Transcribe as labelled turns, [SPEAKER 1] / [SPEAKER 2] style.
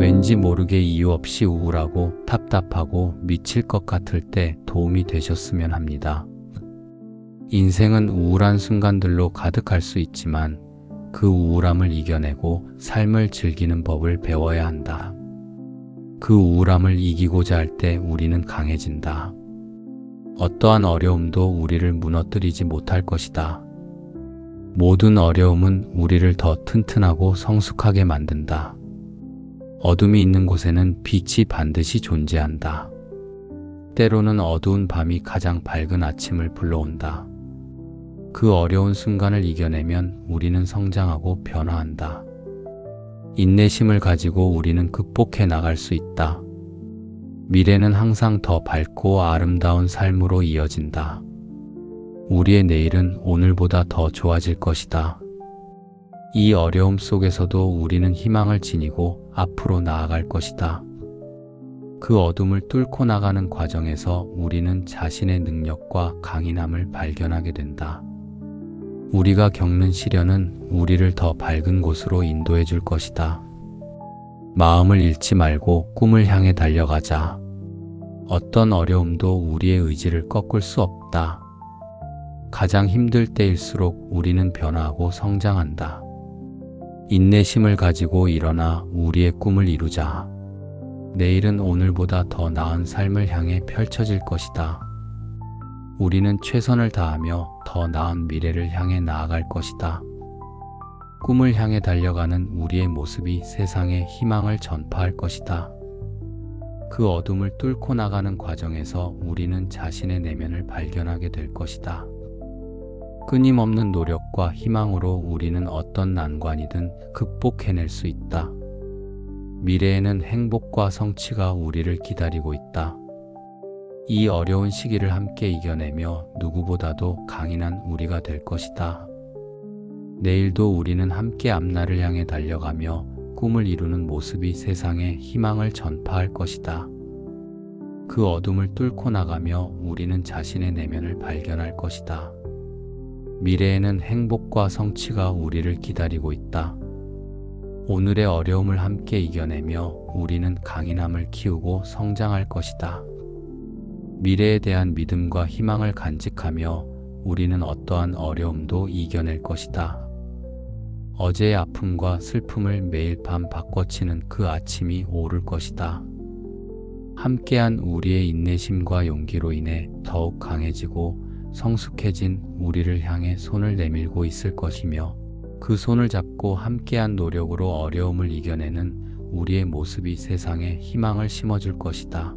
[SPEAKER 1] 왠지 모르게 이유 없이 우울하고 답답하고 미칠 것 같을 때 도움이 되셨으면 합니다. 인생은 우울한 순간들로 가득할 수 있지만 그 우울함을 이겨내고 삶을 즐기는 법을 배워야 한다. 그 우울함을 이기고자 할 때 우리는 강해진다. 어떠한 어려움도 우리를 무너뜨리지 못할 것이다. 모든 어려움은 우리를 더 튼튼하고 성숙하게 만든다. 어둠이 있는 곳에는 빛이 반드시 존재한다. 때로는 어두운 밤이 가장 밝은 아침을 불러온다. 그 어려운 순간을 이겨내면 우리는 성장하고 변화한다. 인내심을 가지고 우리는 극복해 나갈 수 있다. 미래는 항상 더 밝고 아름다운 삶으로 이어진다. 우리의 내일은 오늘보다 더 좋아질 것이다. 이 어려움 속에서도 우리는 희망을 지니고 앞으로 나아갈 것이다. 그 어둠을 뚫고 나가는 과정에서 우리는 자신의 능력과 강인함을 발견하게 된다. 우리가 겪는 시련은 우리를 더 밝은 곳으로 인도해 줄 것이다. 마음을 잃지 말고 꿈을 향해 달려가자. 어떤 어려움도 우리의 의지를 꺾을 수 없다. 가장 힘들 때일수록 우리는 변화하고 성장한다. 인내심을 가지고 일어나 우리의 꿈을 이루자. 내일은 오늘보다 더 나은 삶을 향해 펼쳐질 것이다. 우리는 최선을 다하며 더 나은 미래를 향해 나아갈 것이다. 꿈을 향해 달려가는 우리의 모습이 세상에 희망을 전파할 것이다. 그 어둠을 뚫고 나가는 과정에서 우리는 자신의 내면을 발견하게 될 것이다. 끊임없는 노력과 희망으로 우리는 어떤 난관이든 극복해낼 수 있다. 미래에는 행복과 성취가 우리를 기다리고 있다. 이 어려운 시기를 함께 이겨내며 누구보다도 강인한 우리가 될 것이다. 내일도 우리는 함께 앞날을 향해 달려가며 꿈을 이루는 모습이 세상에 희망을 전파할 것이다. 그 어둠을 뚫고 나가며 우리는 자신의 내면을 발견할 것이다. 미래에는 행복과 성취가 우리를 기다리고 있다. 오늘의 어려움을 함께 이겨내며 우리는 강인함을 키우고 성장할 것이다. 미래에 대한 믿음과 희망을 간직하며 우리는 어떠한 어려움도 이겨낼 것이다. 어제의 아픔과 슬픔을 매일 밤 바꿔치는 그 아침이 오를 것이다. 함께한 우리의 인내심과 용기로 인해 더욱 강해지고 성숙해진 우리를 향해 손을 내밀고 있을 것이며 그 손을 잡고 함께한 노력으로 어려움을 이겨내는 우리의 모습이 세상에 희망을 심어줄 것이다.